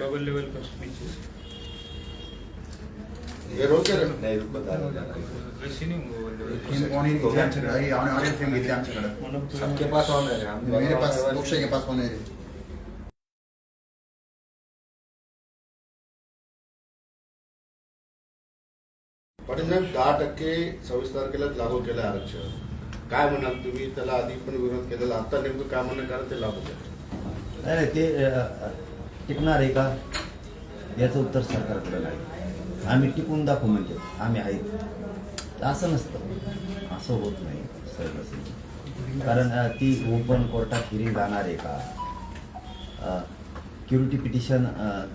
Double level ही ही। सबके pass है मेरे पास लोकशाही के पास होने पाटील साहेब दहा टक्के सव्वीस तारखेलाच लागू केलं आरक्षण. काय म्हणाल तुम्ही? त्याला आधी पण विरोध केलेला. आता नेमकं काय म्हणणं कारण ते लागू केलं. नाही नाही, ते टिकणार आहे का? याचं उत्तर सरकारकडे नाही. आम्ही टिकून दाखवू म्हणजे आम्ही आहेत. असं नसतं. असं होत नाही सरकार कारण ती ओपन कोर्टात हिरी जाणार आहे का? क्युरिटी पिटिशन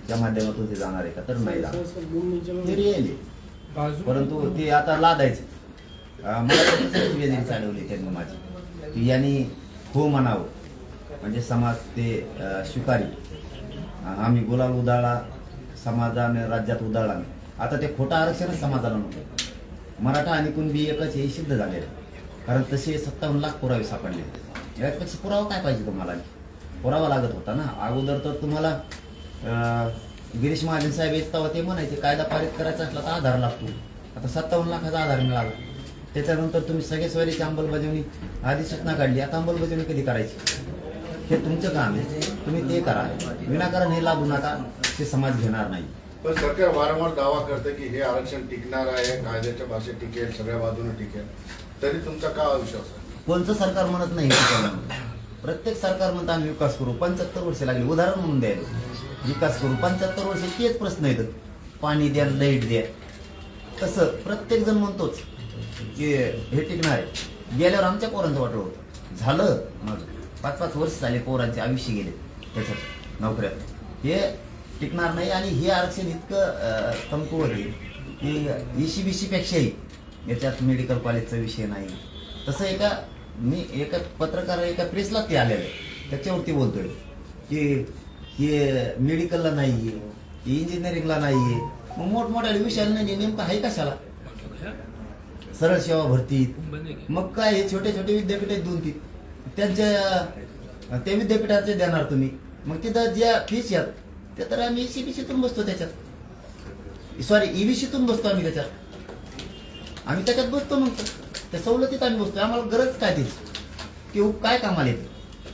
च्या माध्यमातून ते जाणार आहे का? तर नाही जाणार. परंतु ते आता लादायचं. मला चालवली त्यांनी माझी. की यांनी हो म्हणावं. म्हणजे समाज ते अं, स्वीकारी आम्ही गुलाल उदाळा समाजाने राज्यात उदाळला नाही आता ते खोटं आरक्षणच समाजाला नव्हतं मराठा आणि कुणबी एकच हे सिद्ध झालेलं आहे. कारण तसे सत्तावन्न लाख पुरावे सापडले यापेक्षा पुरावा काय पाहिजे तुम्हाला? पुरावा लागत होता ना. अगोदर तर तुम्हाला गिरीश महाजन साहेब येत तेव्हा ते म्हणायचे कायदा पारित करायचा असला तर आधार लागतो. आता सत्तावन्न लाखाचा आधार मिळाला. त्याच्यानंतर तुम्ही सगळे स्वरीची अंमलबजावणी आधी सूचना काढली. आता अंमलबजावणी कधी करायची? हे तुमचं काम आहे. तुम्ही ते करा. विनाकारण हे लागू नका. ते समाज घेणार नाही. पण सरकार वारंवार दावा करते की हे आरक्षण टिकणार आहे कायद्याच्या भाषेत टिकेल सगळ्या बाजूने टिकेल. तरी तुमचा का अविश्वास आहे कोणतं सरकार म्हणत नाही. प्रत्येक सरकार म्हणतं आम्ही विकास करू. पंच्याहत्तर वर्ष लागली. उदाहरण म्हणून द्यायला. विकास करू. पंच्याहत्तर वर्ष तेच प्रश्न येतात पाणी द्या लाइट द्या. तसं प्रत्येक जण म्हणतोच की हे टिकणार आहे. गेल्यावर आमच्या पोरांचं वाटलं होतं. झालं. मग पाच पाच वर्ष झाले पोरांचे आयुष्य गेले त्याच्यात नोकऱ्यात. हे टिकणार नाही आणि हे आरक्षण इतकं कमकुवत आहे. की ईशी बी सीपेक्षाही याच्यात मेडिकल कॉलेजचा विषय नाही. तसं एका मी एका पत्रकार एका प्रेसला ते आलेलं. आहे त्याच्यावरती बोलतोय की हे मेडिकलला नाही आहे इंजिनिअरिंगला नाही आहे मग मोठमोठ्या विषयाला नाही नेमकं आहे कशाला? सरळ सेवा भरतीत. मग काय हे छोटे छोटे विद्यापीठ आहेत दोन तीन त्यांच्या ते विद्यापीठाचे देणार तुम्ही. मग तिथं ज्या फीस आहेत ते तर आम्ही सीबीसीतून बसतो त्याच्यात. सॉरी ईबीसीतून बसतो आम्ही त्याच्यात. आम्ही त्याच्यात बसतो मग. त्या सवलतीत आम्ही बसतो. आम्हाला गरज काय त्याची की काय कामाला येते?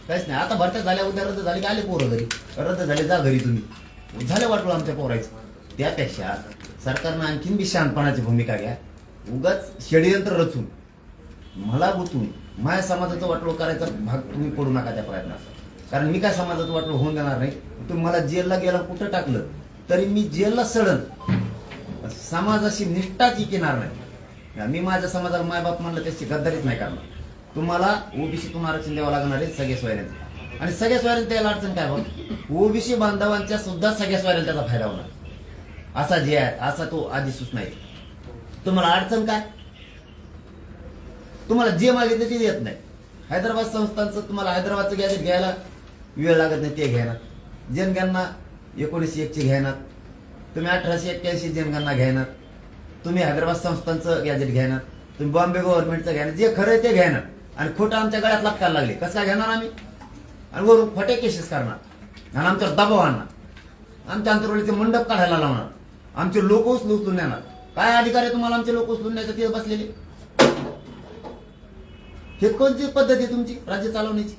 काहीच नाही. आता भरत्या झाल्या उद्या रद्द झाले की आले पोरं घरी. रद्द झाले जा घरी तुम्ही. झालं वाटलं आमच्या पोरायचं. त्यापेक्षा सरकारनं आणखीन बी शहाणपणाची भूमिका घ्या. उगाच षडयंत्र रचून. मला गुतून माझ्या समाजाचं वाटलो करायचा भाग तुम्ही पडू नका त्या प्रयत्नात कारण मी काय समाजाचं वाटलो होऊन देणार नाही. तुम्ही मला जेलला गेला कुठं टाकलं तरी मी जेलला सडन. समाजाशी निष्ठाच केणार नाही. मी माझ्या समाजाला मायबाप म्हणलं त्याची गद्दारीच नाही करणार. तुम्हाला ओबीसीतून आरक्षण द्यावं लागणार आहे सगळ्या सोयऱ्यांचं. आणि सगळ्या सोयऱ्यांना त्याला अडचण काय बघ ओबीसी बांधवांच्या सुद्धा सगळ्या सोयऱ्यांना त्याचा फायदा होणार. असा जे आहे असा तो आधी सूचना आहे. तुम्हाला अडचण काय? तुम्हाला जे मागितलं ते देत नाही. हैदराबाद संस्थांचं तुम्हाला हैदराबादचं गॅजेट घ्यायला वेळ लागत नाही ते घेणार जनगणना एकोणीसशे एकची घ्यायनात तुम्ही अठराशे एक्क्याऐंशी जनगणना घ्यायनात तुम्ही हैदराबाद संस्थांचं गॅजेट घ्यायनात तुम्ही बॉम्बे गव्हर्नमेंटचं घेणार. जे खरं आहे ते घ्यायनात आणि खोटं आमच्या गळ्यात लागताना लागले. कसं काय घेणार आम्ही? आणि वरून खोटे केसेस करणार. आणि आमच्यावर दबाव आणणार. आमच्या अंतरवलीचे मंडप काढायला लावणार. आमचे लोक उचलून उचलून येणार काय अधिकार आहे तुम्हाला आमचे लोक उचलून न्यायचं? ते बसलेले. हे कोणती पद्धत आहे तुमची राज्य चालवण्याची?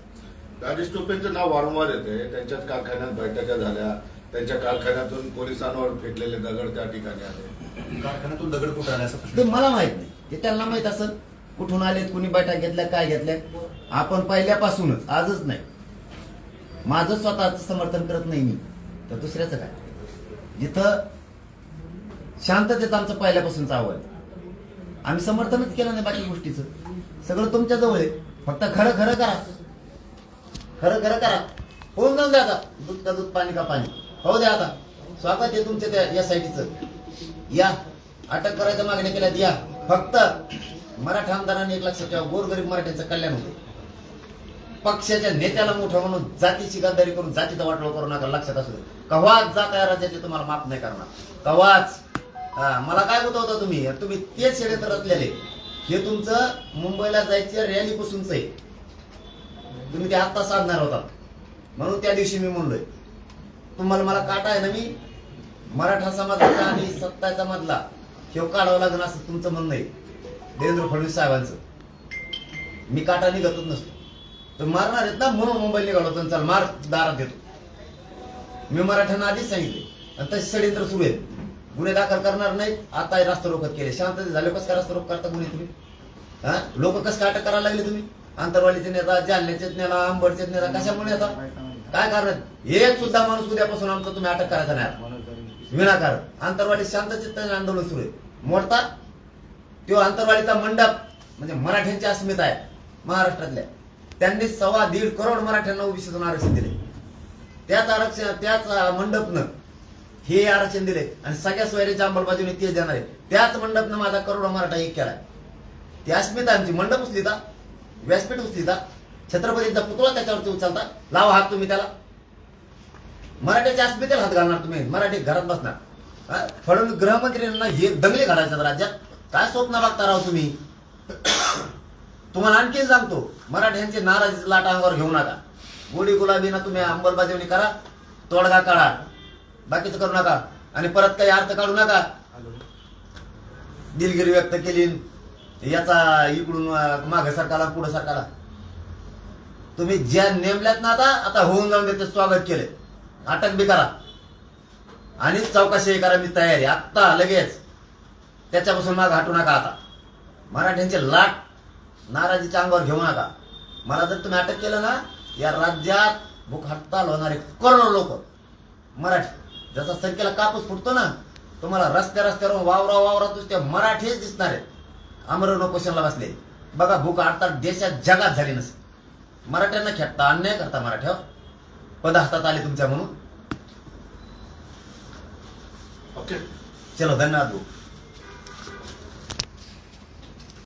राजेश टोपेंचं नाव वारंवार येते त्यांच्याच कारखान्यात बैठका झाल्या. त्यांच्या कारखान्यातून पोलिसांवर फेकलेले दगड त्या ठिकाणी आले. कारखान्यातून दगड कुठं आला असा ते मला माहीत नाही. ते त्यांना माहीत असेल. कुठून आलेत कुणी बैठक घेतल्या काय घेतल्या? आपण पहिल्यापासूनच आजच नाही. माझं स्वतःच समर्थन करत नाही मी. तर दुसऱ्याचं काय? जिथं शांततेत आमचं पहिल्यापासूनच आवड आम्ही समर्थनच केलं नाही बाकी गोष्टीचं. सगळं तुमच्या जवळ आहे. फक्त खरं खरं करा. खरं खरं करा. होऊन जाऊन द्या आता. दूध का दूध पाणी का पाणी. हो द्या आता. स्वागत आहे तुमच्या त्या या साईडचं या. अटक करायच्या मागण्या केल्यात. या. फक्त मराठा आमदारांनी एक लक्षात ठेवा. गोरगरीब मराठ्यांचं कल्याण होते पक्षाच्या नेत्याला मोठं म्हणून जातीची गद्दारी करून जातीचा वाटोळ करू नका लक्षात असू दे कव्हाच जात या राज्याचे तुम्हाला माफ नाही करणार. कवाच. हा, मला काय होता तुम्ही? तुम्ही तेच षडयंत्र रचलेले. हे तुमचं मुंबईला जायचं रॅली पासूनच आहे. तुम्ही ते आत्ता साधणार होता म्हणून त्या दिवशी मी म्हणलोय तुम्हाला मला काटा आहे ना मी? मराठा समाजाचा आणि सत्ताचा मधला हे काढावं लागेल असं तुमचं म्हणणं आहे. देवेंद्र फडणवीस साहेबांचं. मी काटा निघतच नसतो. तर मारणार आहेत ना म्हणून मुंबईला निघालो होतो चल मार दारात देतो मी मराठ्यांना आधीच सांगितले. आणि तसे षडयंत्र सुरू आहेत. गुन्हे दाखल करणार नाहीत. आता रास्ता रोखत केले. शांतते झाले. कसं काय रास्ता रोख करता गुन्हे तुम्ही? हा? लोक कस काय अटक करायला लागले तुम्ही? आंतरवालीचे नेता जालन्याचे नेता अंबडचे नेता कशामुळे येतात काय कारण? हे एक सुद्धा माणूस उद्यापासून आमचा तुम्ही अटक करायचा नाही विनाकार विनाकारण. आंतरवाडी शांतचित्ताने आंदोलन सुरू आहे. मोडता? तो आंतरवाडीचा मंडप म्हणजे मराठ्यांची अस्मिता आहे महाराष्ट्रातल्या. त्यांनी सव्वा दीड करोड मराठ्यांना ओबीसीतून आरक्षण दिले त्याच आरक्षण त्याच मंडपनं हे आरक्षण दिले आणि सगळ्या सोयरीच्या अंमलबाजीने तेच देणार आहे. त्याच मंडपनं माझा करोड मराठा एक केलाय. ती अस्मिता आमची मंडप उचलिता व्यासपीठ उचलिता छत्रपतींचा पुतळा त्याच्यावरती उचलता. लावा हात तुम्ही त्याला. मराठ्याच्या अस्मितेला हात घालणार तुम्ही. मराठी घरात बसणार. फडणवीस गृहमंत्र्यांना हे दंगले घालायच्यात राज्यात. काय स्वप्न बघता राव तुम्ही? तुम्हाला आणखी सांगतो मराठ्यांचे नाराज लाटा अंगावर घेऊ नका. गोडी गुलाबीना तुम्ही अंमलबजावणी करा. तोडगा काढा. बाकीचं करू नका. आणि परत काही अर्थ काढू नका. दिलगिरी व्यक्त केली. याचा इकडून माग सरकारला पुढे सरकारला तुम्ही ज्या नेमल्यात ना आता आता होऊन जाऊन त्याचं स्वागत केले अटक बी करा. आणि चौकशी करा मी तयारी. आत्ता लगेच. त्याच्यापासून माग हटू नका आता. मराठ्यांचे लाट नाराजीच्या अंगावर घेऊ नका. मला जर तुम्ही अटक केलं ना या राज्यात भूक हडताल होणारे करोडो लोक मराठी. जसा संख्येला कापूस फुटतो ना तुम्हाला रस्त्या रस्त्यावर वावरा वावरात नुसते मराठीच दिसणार आहेत. अमरण क्वेश्चनला बसले. बघा भूक हडताल देशात जगात झाली नसेल. मराठ्यांना खेटता अन्याय करता मराठ्यावर पद हातात आले तुमच्या म्हणून. ओके चलो धन्यवाद भाऊ